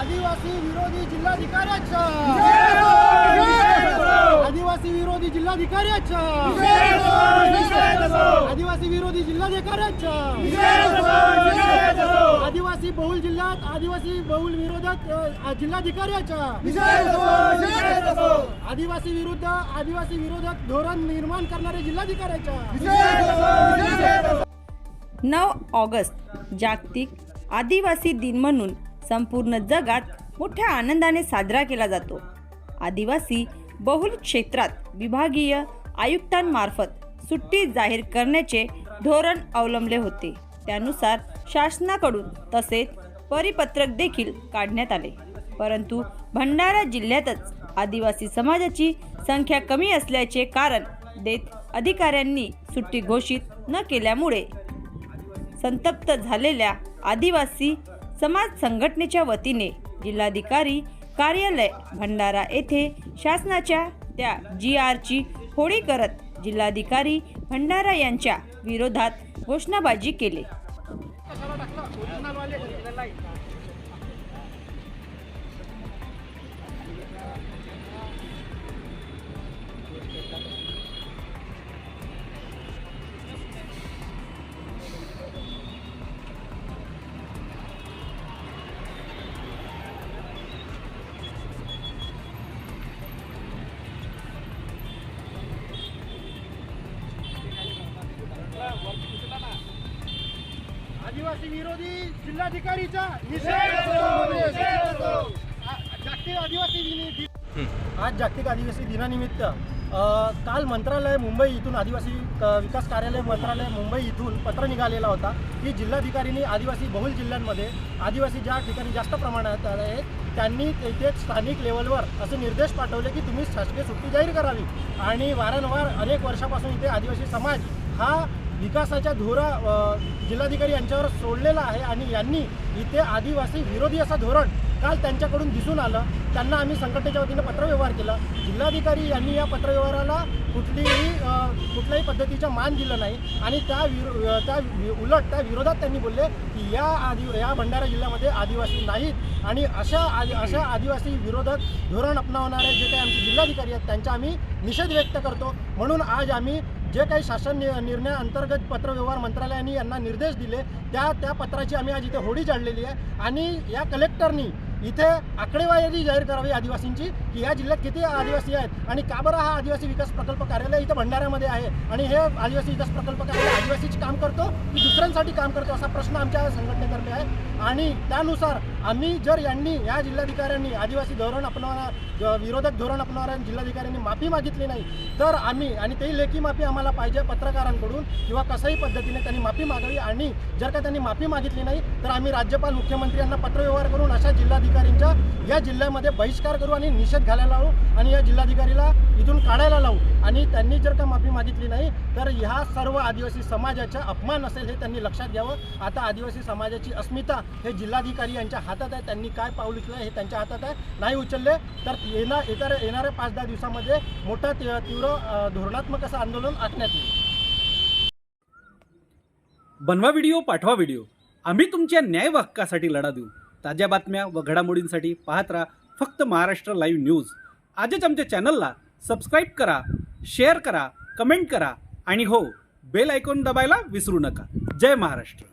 आदिवासी विरोधी जिल्हाधिकाऱ्याच्या आदिवासी विरोधी जिल्हाधिकाऱ्याच्या आदिवासी विरोधी जिल्हाधिकाऱ्याच्या आदिवासी बहुल जिल्ह्यात आदिवासी बहुल विरोधक अ, जिल्हाधिकाऱ्याच्या आदिवासी विरुद्ध आदिवासी विरोधक धोरण निर्माण करणाऱ्या जिल्हाधिकाऱ्याच्या नऊ ऑगस्ट जागतिक आदिवासी दिन म्हणून संपूर्ण जगात मोठ्या आनंदाने साजरा केला जातो. आदिवासी बहुल क्षेत्रात विभागीय आयुक्तांमार्फत सुट्टी जाहीर करण्याचे धोरण अवलंबले होते. त्यानुसार शासनाकडून तसेच परिपत्रक देखील काढण्यात आले. परंतु भंडारा जिल्ह्यातच आदिवासी समाजाची संख्या कमी असल्याचे कारण देत अधिकाऱ्यांनी सुट्टी घोषित न केल्यामुळे संतप्त झालेल्या आदिवासी समाज संघटनेच्या वतीने जिल्हाधिकारी कार्यालय भंडारा येथे शासनाच्या त्या जी आरची होळी करत जिल्हाधिकारी भंडारा यांच्या विरोधात घोषणाबाजी केली. आदिवासी विरोधी जिल्हाधिकारीचा जागतिक आदिवासी आज जागतिक आदिवासी दिनानिमित्त काल मंत्रालय मुंबई इथून आदिवासी विकास कार्यालय मंत्रालय मुंबई इथून पत्र निघालेला होता की जिल्हाधिकाऱ्यांनी आदिवासी बहुल जिल्ह्यांमध्ये आदिवासी ज्या ठिकाणी जास्त प्रमाणात आहेत त्यांनी तेथे स्थानिक लेवलवर असे निर्देश पाठवले की तुम्ही शासकीय सुट्टी जाहीर करावी. आणि वारंवार अनेक वर्षापासून इथे आदिवासी समाज हा विकासाच्या धोरा जिल्हाधिकारी यांच्यावर सोडलेला आहे आणि यांनी इथे आदिवासी विरोधी असं धोरण काल त्यांच्याकडून दिसून आलं. त्यांना आम्ही संघटनेच्या वतीनं पत्रव्यवहार केला. जिल्हाधिकारी यांनी या पत्रव्यवहाराला कुठलीही कुठल्याही पद्धतीचा मान दिलं नाही. आणि त्या विरो त्या उलट त्या विरोधात त्यांनी बोलले की या आदि या भंडारा जिल्ह्यामध्ये आदिवासी नाहीत. आणि अशा आदि अशा आदिवासी विरोधक धोरण अपनावणारे जे काही आमचे जिल्हाधिकारी आहेत त्यांचा आम्ही निषेध व्यक्त करतो. म्हणून आज आम्ही जे काही शासन नि- निर्णय अंतर्गत पत्रव्यवहार मंत्रालयाने यांना निर्देश दिले त्या त्या पत्राची आम्ही आज इथे होडी जाळलेली आहे. आणि या कलेक्टरनी इथे आकडेवारी जाहीर करावी आदिवासींची की या जिल्ह्यात किती आदिवासी आहेत आणि का बरं हा आदिवासी विकास प्रकल्प कार्यालय इथं भंडाऱ्यामध्ये आहे? आणि हे आदिवासी विकास प्रकल्प कार्यालय आदिवासीच काम करतो की दुसऱ्यांसाठी काम करतो असा प्रश्न आमच्या संघटनेतर्फे आहे. आणि त्यानुसार आम्ही जर यांनी या जिल्हाधिकाऱ्यांनी आदिवासी धोरण अपनावणार विरोधक धोरण अपनावणाऱ्या जिल्हाधिकाऱ्यांनी माफी मागितली नाही तर आम्ही आणि तेही लेखी माफी आम्हाला पाहिजे पत्रकारांकडून किंवा कशाही पद्धतीने त्यांनी माफी मागावी आणि जर का त्यांनी माफी मागितली नाही तर आम्ही राज्यपाल मुख्यमंत्री यांना पत्रव्यवहार करून अशा जिल्हाधिकारींच्या या जिल्ह्यामध्ये बहिष्कार करू आणि निषेध घालायला लावू आणि या जिल्हाधिकारीला इथून काढायला लावू. आणि त्यांनी जर का माफी मागितली नाही तर ह्या सर्व आदिवासी समाजाचा अपमान असेल हे त्यांनी लक्षात घ्यावं. आता आदिवासी समाजाची अस्मिता हे जिल्हाधिकारी यांच्या हातात आहे. त्यांनी काय पाऊल उचललं हे त्यांच्या हातात आहे. नाही उचलले तर येणार येत्या येणाऱ्या पाच दहा दिवसामध्ये मोठा तीव्र धोरणात्मक असं आंदोलन आखण्यात येईल. बनवा व्हिडिओ पाठवा व्हिडिओ. आम्ही तुमच्या न्याय हक्कासाठी लढा देऊ. ताज्या बातम्या व घडामोडींसाठी पाहत राहा फक्त महाराष्ट्र लाईव्ह न्यूज. आजच आमच्या चॅनलला सबस्क्राईब करा शेअर करा कमेंट करा आणि हो बेल आयकॉन दबायला विसरू नका. जय महाराष्ट्र.